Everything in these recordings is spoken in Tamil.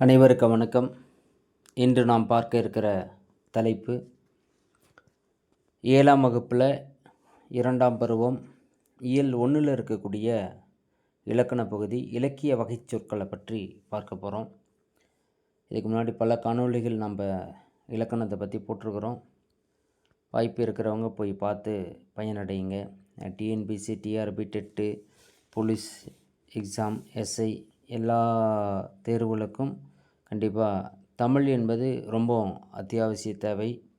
அனைவருக்கும் வணக்கம். இன்று நாம் பார்க்க இருக்கிற தலைப்பு ஏழாம் வகுப்பில் இரண்டாம் பருவம் இயல் ஒன்றில் இருக்கக்கூடிய இலக்கண பகுதி இலக்கிய வகை சொற்களை பற்றி பார்க்க போகிறோம் இதுக்கு முன்னாடி பல காணொலிகள் நம்ம இலக்கணத்தை பற்றி போட்டிருக்கிறோம். வாய்ப்பு இருக்கிறவங்க போய் பார்த்து பயனடையுங்க. TNPSC TRB TET police exam SI எல்லா தேர்வுகளுக்கும் கண்டிப்பாக தமிழ் என்பது ரொம்ப அத்தியாவசிய தேவை.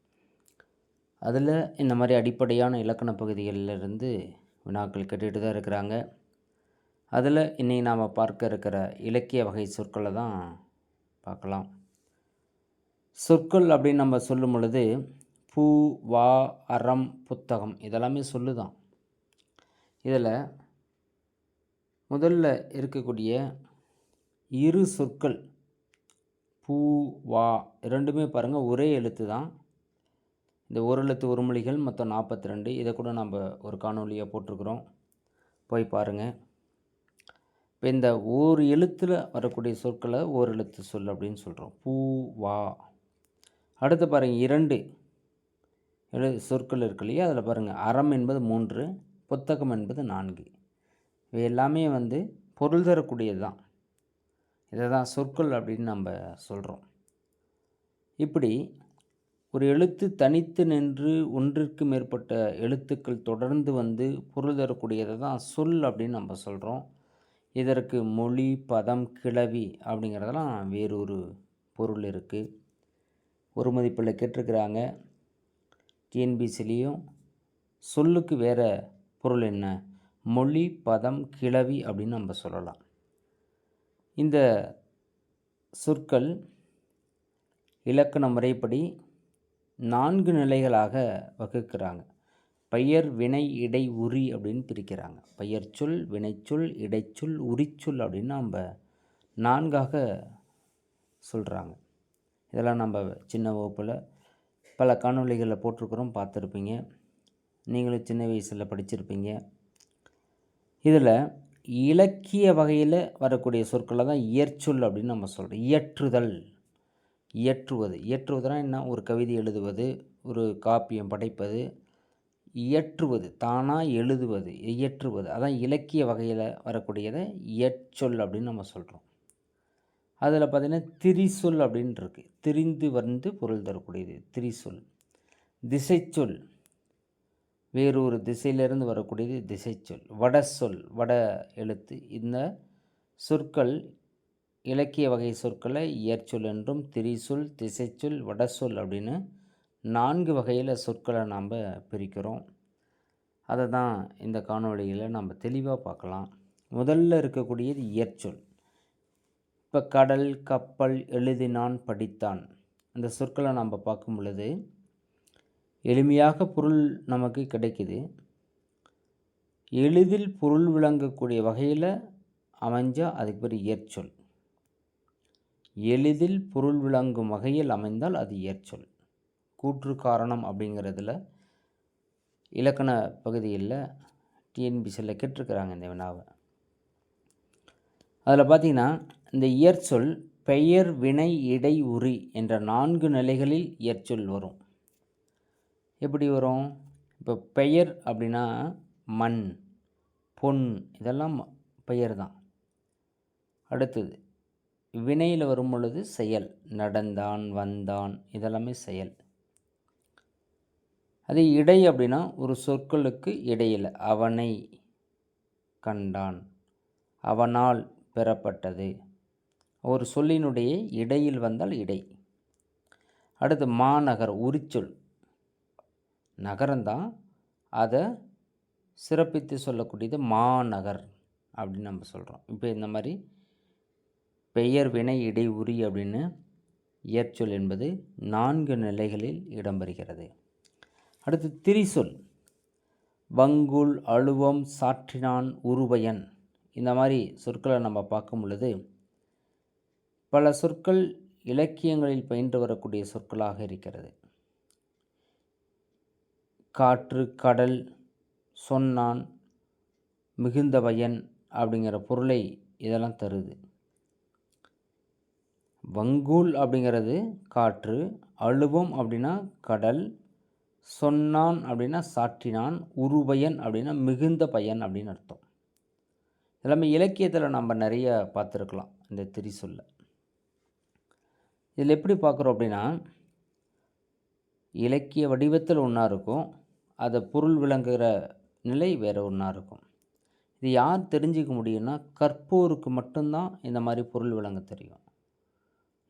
அதில் இந்த மாதிரி அடிப்படையான இலக்கண பகுதிகளிலிருந்து வினாக்கள் கேட்டுகிட்டு தான் இருக்கிறாங்க. அதில் இன்றைக்கி நாம் பார்க்க இருக்கிற இலக்கிய வகை சொற்களை தான் பார்க்கலாம். சொற்கள் அப்படின்னு நம்ம சொல்லும் பொழுது பூ வா அறம் புத்தகம் இதெல்லாமே சொல்லுதான். இதில் முதல்ல இருக்கக்கூடிய இரு சொற்கள். பூ வா இரண்டுமே பாருங்கள் ஒரே எழுத்து தான். இந்த ஒரு எழுத்து ஒரு மொழிகள் மொத்தம் நாற்பத்தி ரெண்டு இதை கூட நம்ம ஒரு காணொலியாக போட்டிருக்கிறோம். போய் பாருங்கள் இப்போ இந்த ஒரு எழுத்தில் வரக்கூடிய சொற்களை ஓர் எழுத்து சொல் அப்படின்னு சொல்கிறோம் பூ வா. அடுத்து பாருங்கள் இரண்டு எழு சொற்கள் இருக்கு இல்லையா? அதில் பாருங்கள் அறம் என்பது மூன்று புத்தகம் என்பது நான்கு. இவை எல்லாமே வந்து பொருள் தரக்கூடியது தான். இதை தான் சொற்கள் அப்படின்னு நம்ம சொல்கிறோம் இப்படி ஒரு எழுத்து தனித்து நின்று ஒன்றிற்கு மேற்பட்ட எழுத்துக்கள் தொடர்ந்து வந்து பொருள் தரக்கூடியதை தான் சொல் அப்படின்னு நம்ம சொல்கிறோம் இதற்கு மொழி பதம் கிளவி அப்படிங்கிறதெல்லாம் வேறொரு பொருள் இருக்குது ஒரு மதிப்பில் கேட்டிருக்கிறாங்க. டிஎன்பிசிலையும் சொல்லுக்கு வேறு பொருள் என்ன? மொழி பதம் கிளவி அப்படின்னு நம்ம சொல்லலாம். இந்த சொற்கள் இலக்கண முறைப்படி நான்கு நிலைகளாக வகுக்கிறாங்க. பெயர் வினை இடை உரி அப்படின்னு பிரிக்கிறாங்க. பெயர் சொல் வினைச்சொல் இடைச்சொல் உரிச்சொல் அப்படின்னு நம்ம நான்காக சொல்கிறாங்க இதெல்லாம் நம்ம சின்ன வகுப்பில் பல காணொலிகளில் போட்டிருக்கிறோம் பார்த்துருப்பீங்க. நீங்களும் சின்ன வயசில் படிச்சிருப்பீங்க. இதில் இலக்கிய வகையில் வரக்கூடிய சொற்களை தான் இயற்சொல் அப்படின்னு நம்ம சொல்கிறோம் இயற்றுதல். இயற்றுவது. இயற்றுவதுனா என்ன? ஒரு கவிதை எழுதுவது ஒரு காப்பியம் படைப்பது இயற்றுவது தானாக எழுதுவது இயற்றுவது. அதான் இலக்கிய வகையில் வரக்கூடியதை இயற்சொல் அப்படின்னு நம்ம சொல்கிறோம் அதில் பார்த்திங்கன்னா திரிசொல் அப்படின்னு இருக்குது திரிந்து வந்து பொருள் தரக்கூடியது. திரிசொல். திசைச்சொல். வேறொரு திசையிலிருந்து வரக்கூடியது திசைச்சொல். வட சொல் வட எழுத்து. இந்த சொற்கள் இலக்கிய வகை சொற்களை இயற்சொல் என்றும் திரிசொல் திசைச்சொல் வடசொல் அப்படின்னு நான்கு வகையில் சொற்களை நாம் பிரிக்கிறோம். அதை தான் இந்த காணொலியில் நம்ம தெளிவாக பார்க்கலாம். முதல்ல இருக்கக்கூடியது இயற்சொல். இப்போ கடல் கப்பல் எழுதினான் படித்தான். அந்த சொற்களை நம்ம பார்க்கும் பொழுது எளிமையாக பொருள் நமக்கு கிடைக்குது. எளிதில் பொருள் விளங்கக்கூடிய வகையில் அமைஞ்சால் அதுக்கு பேர் இயற்சொல் எளிதில் பொருள் விளங்கும் வகையில் அமைந்தால் அது இயற்சொல் கூற்று காரணம் அப்படிங்கிறதுல இலக்கண பகுதியில் டிஎன்பிசியில் கேட்டிருக்கிறாங்க இந்த வினாவை. அதில் பார்த்திங்கன்னா இந்த இயற்சொல் பெயர் வினை இடை உரி என்ற நான்கு நிலைகளில் இயற்சொல் வரும். எப்படி வரும்? இப்போ பெயர் அப்படின்னா மண் பொன் இதெல்லாம் பெயர் தான் அடுத்தது வினையில் வரும் பொழுது செயல் நடந்தான் வந்தான் இதெல்லாமே செயல். அது இடை அப்படின்னா ஒரு சொற்களுக்கு இடையில் அவனை கண்டான் அவனால் பெறப்பட்டது. ஒரு சொல்லினுடைய இடையில் வந்தால் இடை. அடுத்து மாநகர் உரிச்சொல். நகரம்தான் அதை சிறப்பித்து சொல்லக்கூடியது மாநகர் அப்படின்னு நம்ம சொல்கிறோம் இப்போ இந்த மாதிரி பெயர் வினை இடை உரி அப்படின்னு இயற்சொல் என்பது நான்கு நிலைகளில் இடம்பெறுகிறது. அடுத்து திரிசொல். வங்குல் அழுவம் சாற்றினான் உருபயன் இந்த மாதிரி சொற்களை நம்ம பார்க்கும் பொழுது பல சொற்கள் இலக்கியங்களில் பயின்று வரக்கூடிய சொற்களாக இருக்கிறது. காற்று கடல் சொன்னான் மிகுந்த பயன் அப்படிங்கிற பொருளை இதெல்லாம் தருது. வங்கூல் அப்படிங்கிறது காற்று அழுவம் அப்படின்னா கடல் சொன்னான் அப்படின்னா சாற்றினான் உருபயன் அப்படின்னா மிகுந்த பயன் அப்படின்னு அர்த்தம். எல்லாமே இலக்கியத்தில் நம்ம நிறைய பார்த்துருக்கலாம் இந்த திரிசொல்ல. இதில் எப்படி பார்க்குறோம் அப்படின்னா இலக்கிய வடிவத்தில் ஒன்றா இருக்கும். அதை பொருள் விளங்குகிற நிலை வேறு ஒன்றா இருக்கும். இது யார் தெரிஞ்சிக்க முடியும்னா கற்போருக்கு மட்டும்தான் இந்த மாதிரி பொருள் விளங்க தெரியும்.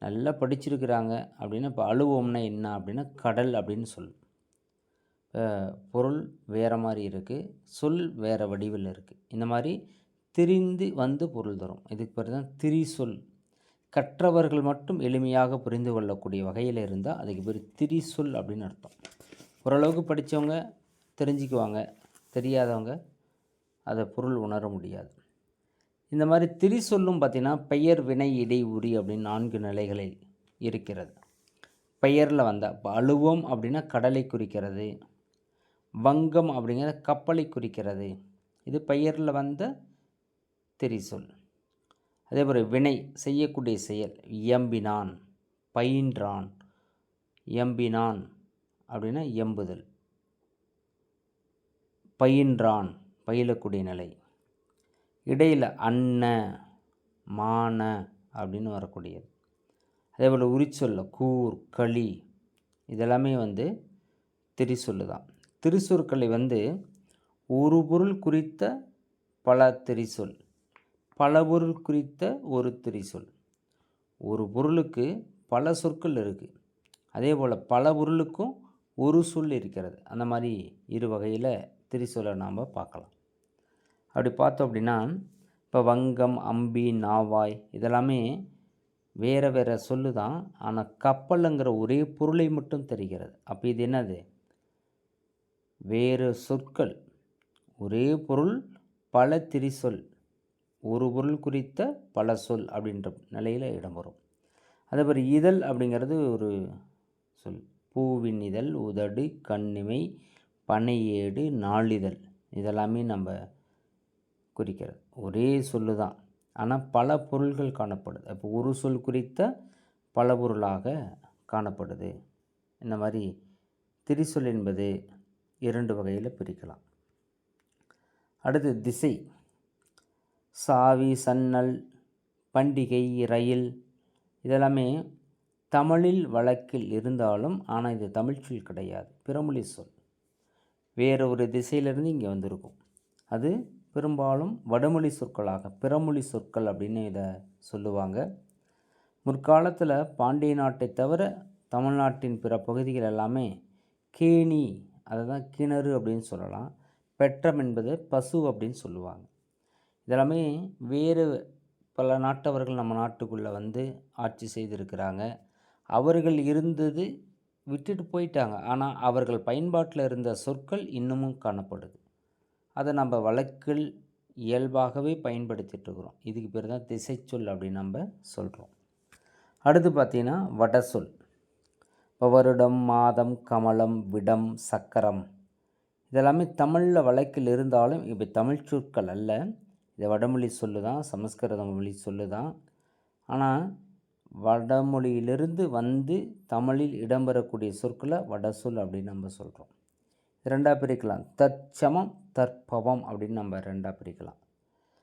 நல்லா படிச்சிருக்கிறாங்க அப்படின்னா இப்போ அழுவோம்னா என்ன அப்படின்னா கடல் அப்படின்னு சொல். பொருள் வேறு மாதிரி இருக்குது சொல் வேறு வடிவில் இருக்குது இந்த மாதிரி திரிந்து வந்து பொருள் தரும். இதுக்கு பேர் தான் திரி சொல் கற்றவர்கள் மட்டும் எளிமையாக புரிந்து கொள்ளக்கூடிய வகையில் இருந்தால் அதுக்கு பேர் திரி சொல் அப்படின்னு அர்த்தம். ஓரளவுக்கு படித்தவங்க தெரிஞ்சுக்குவாங்க தெரியாதவங்க அதை பொருள் உணர முடியாது. இந்த மாதிரி திரி சொல்லும் பார்த்திங்கன்னா பெயர் வினை இடை உரி அப்படின்னு நான்கு நிலைகளில் இருக்கிறது. பெயரில் வந்த அழுவம் அப்படின்னா கடலை குறிக்கிறது வங்கம் அப்படிங்கிற கப்பலை குறிக்கிறது. இது பெயரில் வந்த திரிசொல் அதே போல் வினை செய்யக்கூடிய செயல் இயம்பினான் பயின்றான் எம்பினான் அப்படின்னா எம்புதல். பயின்றான் பயிலக்கூடிய நிலை. இடையில் அன்ன மான அப்படின்னு வரக்கூடியது. அதே போல் உரிச்சொல்ல கூர் களி இதெல்லாமே வந்து திரிசொல்லு தான் திருச்சொற்களை வந்து ஒரு பொருள் குறித்த பல திரிசொல் பல பொருள் குறித்த ஒரு திரிசொல். ஒரு பொருளுக்கு பல சொற்கள் இருக்குது அதே போல் பல பொருளுக்கும் ஒரு சொல் இருக்கிறது. அந்த மாதிரி இரு வகையில் திரிசூலை நாம் பார்க்கலாம். அப்படி பார்த்தோம் அப்படின்னா இப்போ வங்கம் அம்பி நாவாய் இதெல்லாமே வேறு வேறு சொல்லு தான். ஆனால் கப்பலுங்கிற ஒரே பொருளை மட்டும் தெரிகிறது. அப்போ இது என்னது? வேறு சொற்கள். ஒரே பொருள் பல திரிசொல். ஒரு பொருள் குறித்த பல சொல் அப்படின்ற நிலையில் இடம்பெறும் அதே மாதிரி இதழ் அப்படிங்கிறது ஒரு சொல். பூவின் இதழ் உதடு கண்ணிமை பனையேடு நாளிதழ். இதெல்லாமே நம்ம குறிக்கிறது. ஒரே சொல்லு தான் ஆனால் பல பொருள்கள் காணப்படுது. அப்போ ஒரு சொல் குறித்த பல பொருளாக காணப்படுது. இந்த மாதிரி திரிசொல் என்பது இரண்டு வகையில் பிரிக்கலாம். அடுத்து திசை. சாவி சன்னல் பண்டிகை ரயில் இதெல்லாமே தமிழில் வழக்கில் இருந்தாலும் ஆனால் இது தமிழ்ச்சொல் கிடையாது. பிறமொழி சொல். வேறு ஒரு திசையிலிருந்து இங்கே வந்திருக்கும். அது பெரும்பாலும் வடமொழி சொற்களாக பிறமொழி சொற்கள் அப்படின்னு இதை சொல்லுவாங்க. முற்காலத்தில் பாண்டிய நாட்டை தவிர தமிழ்நாட்டின் பிற பகுதிகள் எல்லாமே கேணி அதை தான் கிணறு அப்படின்னு சொல்லலாம். பெற்றம் என்பது பசு அப்படின்னு சொல்லுவாங்க. இதெல்லாமே வேறு பல நாட்டவர்கள் நம்ம நாட்டுக்குள்ளே வந்து ஆட்சி செய்திருக்கிறாங்க. அவர்கள் இருந்தது விட்டுட்டு போயிட்டாங்க. ஆனால் அவர்கள் பயன்பாட்டில் இருந்த சொற்கள் இன்னமும் காணப்படுது. அதை நம்ம வழக்கில் இயல்பாகவே பயன்படுத்திகிட்ருக்குறோம் இதுக்கு பேர் தான் திசைச்சொல் அப்படின்னு நம்ம சொல்கிறோம் அடுத்து பார்த்திங்கன்னா வடசொல். இப்போ வருடம் மாதம் கமலம் விடம் சக்கரம். இதெல்லாமே தமிழில் வழக்கில் இருந்தாலும் இப்போ தமிழ் சொற்கள் அல்ல. இது வடமொழி சொல்லு தான் சமஸ்கிருத மொழி சொல்லு தான். ஆனால் வடமொழியிலிருந்து வந்து தமிழில் இடம்பெறக்கூடிய சொற்களை வடசொல் அப்படின்னு நம்ம சொல்கிறோம் ரெண்டாக பிரிக்கலாம். தற்சமம் தற்பவம் அப்படின்னு நம்ம ரெண்டாக பிரிக்கலாம்.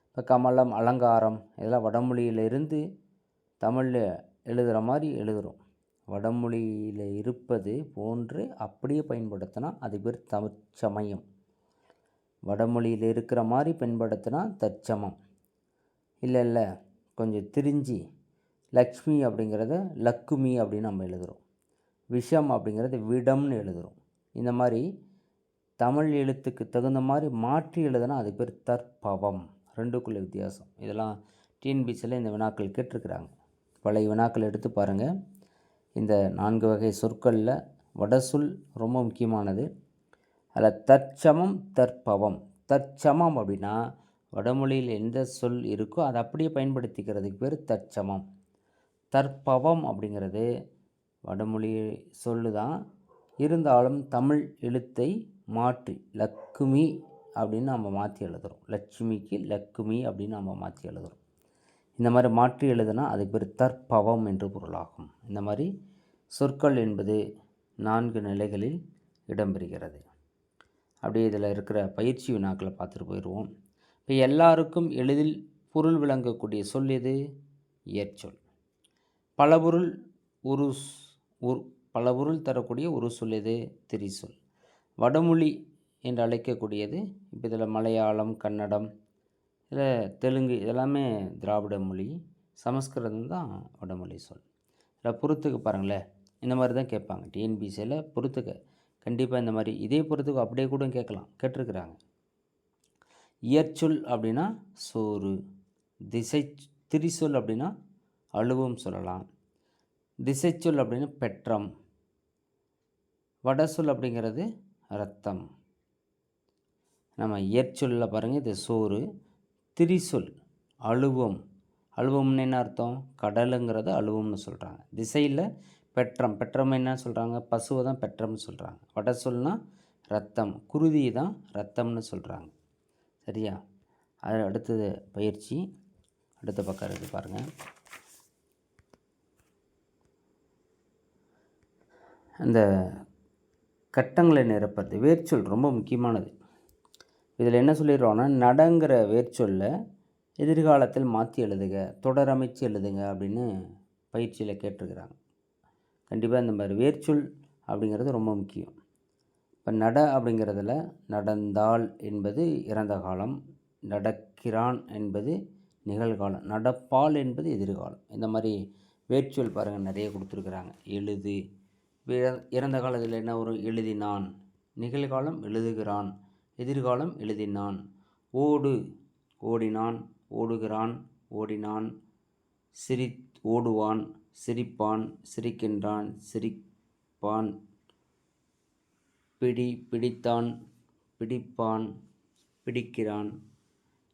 இப்போ கமலம் அலங்காரம் இதெல்லாம் வடமொழியிலிருந்து தமிழில் எழுதுகிற மாதிரி எழுதுகிறோம் வடமொழியில் இருப்பது போன்று அப்படியே பயன்படுத்தினா அது பேர் தற்சமயம். வடமொழியில் இருக்கிற மாதிரி பயன்படுத்தினா தற்சமம். இல்லை இல்லை கொஞ்சம் திரிஞ்சு லக்ஷ்மி அப்படிங்கிறத லக்குமி அப்படின்னு நம்ம எழுதுகிறோம் விஷம் அப்படிங்கிறது விடம்னு எழுதுகிறோம் இந்த மாதிரி தமிழ் எழுத்துக்கு தகுந்த மாதிரி மாற்றி எழுதுனா அது பேர் தற்பவம். ரெண்டுக்குள்ள வித்தியாசம். இதெல்லாம் டிஎன்பிசியில் இந்த வினாக்கள் கேட்டிருக்கிறாங்க. பழைய வினாக்கள் எடுத்து பாருங்கள் இந்த நான்கு வகை சொற்களில் வடசொல் ரொம்ப முக்கியமானது. அதில் தற்சமம் தற்பவம். தற்சமம் அப்படின்னா வடமொழியில் எந்த சொல் இருக்கோ அதை அப்படியே பயன்படுத்திக்கிறதுக்கு பேர் தற்சமம். தற்பவம் அப்படிங்கிறது வடமொழி சொல்லு தான் இருந்தாலும் தமிழ் எழுத்தை மாற்றி லக்குமி அப்படின்னு நம்ம மாற்றி எழுதுகிறோம் லட்சுமிக்கு லக்குமி அப்படின்னு நம்ம மாற்றி எழுதுகிறோம் இந்த மாதிரி மாற்றி எழுதுனா அதுக்கு பேர் தற்பவம் என்று பொருளாகும். இந்த மாதிரி சொற்கள் என்பது நான்கு நிலைகளில் இடம்பெறுகிறது. அப்படியே இதில் இருக்கிற பயிற்சி வினாக்களை பார்த்துட்டு போயிடுவோம். இப்போ எல்லாருக்கும் எளிதில் பொருள் விளங்கக்கூடிய சொல் எது? இயற்சொல். பலபொருள் ஒரு ஒரு பல பொருள் தரக்கூடிய ஒரு சொல் எது? திரிசொல். வடமொழி என்று அழைக்கக்கூடியது. இப்போ இதில் மலையாளம் கன்னடம் இதில் தெலுங்கு இதெல்லாமே திராவிட மொழி. சமஸ்கிருதம் தான் வடமொழி சொல். இதில் பொறுத்துக்கு பாருங்களேன். இந்த மாதிரி தான் கேட்பாங்க. டிஎன்பிசியில் பொறுத்துக்க. கண்டிப்பாக இந்த மாதிரி இதே பொறுத்துக்கு அப்படியே கூட கேட்கலாம். கேட்டிருக்கிறாங்க. இயற்சொல் அப்படின்னா சோறு. திசை திரிசொல் அப்படின்னா அழுவும் சொல்லலாம். திசைச்சொல் அப்படின்னு பெற்றம். வடசொல் அப்படிங்கிறது ரத்தம் நம்ம இயற்சொல்லில் பாருங்கள் இது சோறு. திரிசொல் அழுவம். அழுவம்னு என்ன அர்த்தம்? கடலுங்கிறத அழுவம்னு சொல்கிறாங்க திசையில் பெற்றம். பெற்றம் என்ன சொல்கிறாங்க பசுவை தான் பெற்றம்னு சொல்கிறாங்க வட ரத்தம் குருதி தான் ரத்தம்னு சொல்கிறாங்க சரியா? அது அடுத்தது பயிற்சி. அடுத்த பக்கம் இருக்குது பாருங்கள் அந்த கட்டங்களை நிரப்புறது வேர்ச்சொல் ரொம்ப முக்கியமானது. இதில் என்ன சொல்லிடுறோன்னா நடங்கிற வேர்ச்சொல்ல எதிர்காலத்தில் மாற்றி எழுதுக தொடரமைச்சு எழுதுங்க அப்படின்னு பயிற்சியில் கேட்டிருக்கிறாங்க. கண்டிப்பாக இந்த மாதிரி வேர்ச்சொல் அப்படிங்கிறது ரொம்ப முக்கியம். இப்போ நட அப்படிங்கிறதுல நடந்தால் என்பது இறந்த காலம் நடக்கிறான் என்பது நிகழ்காலம் நடப்பால் என்பது எதிர்காலம். இந்த மாதிரி வேர்ச்சொல் பாருங்கள் நிறைய கொடுத்துருக்குறாங்க. எழுது இறந்த காலத்தில் என்ன ஒரு எழுதினான்? நிகழ்காலம் எழுதுகிறான் எதிர்காலம் எழுதினான். ஓடு ஓடினான் ஓடுகிறான் ஓடினான். சிரி ஓடுவான் சிரிப்பான் சிரிக்கின்றான் சிரிப்பான். பிடி பிடித்தான் பிடிப்பான் பிடிக்கிறான்.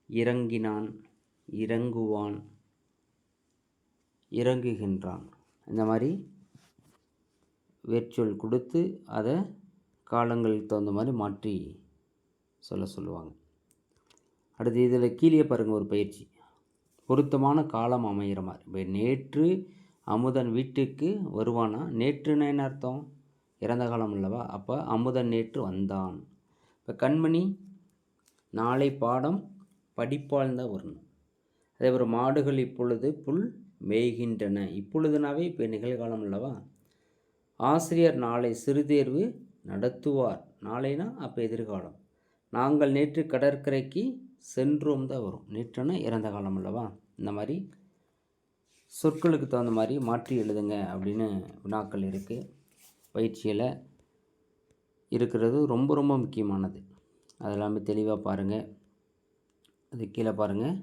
இறங்கினான் இறங்குவான் இறங்குகின்றான். இந்த மாதிரி வேர்ச்சொல் கொடுத்து அதை காலங்களுக்கு தகுந்த மாதிரி மாற்றி சொல்ல சொல்லுவாங்க. அடுத்து இதில் கீழே பாருங்கள் ஒரு பயிற்சி. பொருத்தமான காலம் அமைகிற மாதிரி. இப்போ நேற்று அமுதன் வீட்டுக்கு வருவானா? நேற்றுன்னு என்ன அர்த்தம்? இறந்த காலம் அல்லவா? அப்போ அமுதன் நேற்று வந்தான். இப்போ கண்மணி நாளை பாடம் படிப்பால் தான் வரணும் அதே ஒரு மாடுகள் இப்பொழுது புல் மேய்கின்றன. இப்பொழுதுனாவே இப்போ நிகழ்காலம் அல்லவா? ஆசிரியர் நாளை சிறுதேர்வு நடத்துவார். நாளைனா அப்போ எதிர்காலம். நாங்கள் நேற்று கடற்கரைக்கு சென்றோம் தான் வரும். நேற்றுனா இறந்த காலம் அல்லவா? இந்த மாதிரி சொற்களுக்கு தகுந்த மாதிரி மாற்றி எழுதுங்க அப்படின்னு வினாக்கள் இருக்குது பயிற்சியில் இருக்கிறது ரொம்ப ரொம்ப முக்கியமானது. அதெல்லாமே தெளிவாக பாருங்கள் அது கீழே பாருங்கள்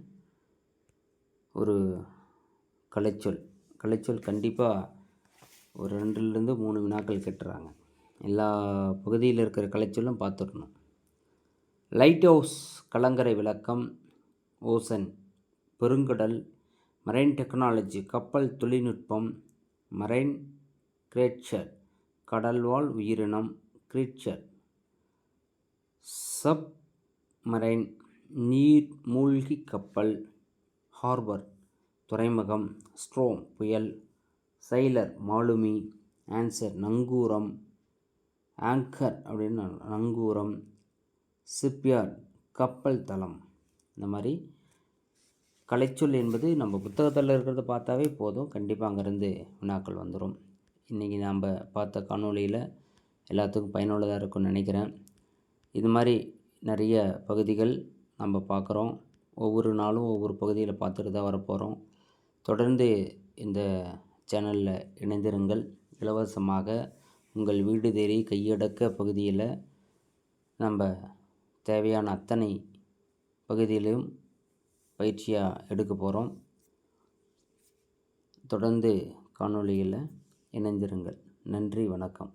ஒரு கலைச்சொல். கலைச்சொல் கண்டிப்பாக ஒரு ரெண்டுலேருந்து மூணு வினாக்கள் கேட்டுறாங்க. எல்லா பகுதியில் இருக்கிற கலைச்சொல்லும் பார்த்துடணும் லைட் ஹவுஸ் கலங்கரை விளக்கம் ஓசன் பெருங்கடல் மரைன் டெக்னாலஜி கப்பல் தொழில்நுட்பம் மரைன் கிரேச்சர் கடல்வாழ் உயிரினம் கிரீச்சர் சப் மரைன் நீர் மூழ்கி கப்பல் ஹார்பர் துறைமுகம் ஸ்ட்ரோம் புயல் சைலர் மாலுமி ஆன்சர் நங்கூரம் ஆங்கர் அப்படின்னு நங்கூரம் சிப்யார்ட் கப்பல் தளம். இந்த மாதிரி கலைச்சொல் என்பது நம்ம புத்தகத்தில் இருக்கிறத பார்த்தாவே போதும். கண்டிப்பாக அங்கேருந்து வினாக்கள் வந்துடும் இன்றைக்கி நாம் பார்த்த காணொலியில் எல்லாத்துக்கும் பயனுள்ளதாக இருக்கும்னு நினைக்கிறேன். இது மாதிரி நிறைய பகுதிகள் நம்ம பார்க்குறோம். ஒவ்வொரு நாளும் ஒவ்வொரு பகுதியில் பார்த்துட்டு தான் வரப்போகிறோம் தொடர்ந்து இந்த சேனலில் இணைந்திருங்கள். இலவசமாக உங்கள் வீடு தேடி கையடக்க பகுதியில் நம்ம தேவையான அத்தனை பகுதியிலும் பயிற்சியாக எடுக்க போகிறோம் தொடர்ந்து காணொளியில் இணைந்திருங்கள். நன்றி வணக்கம்.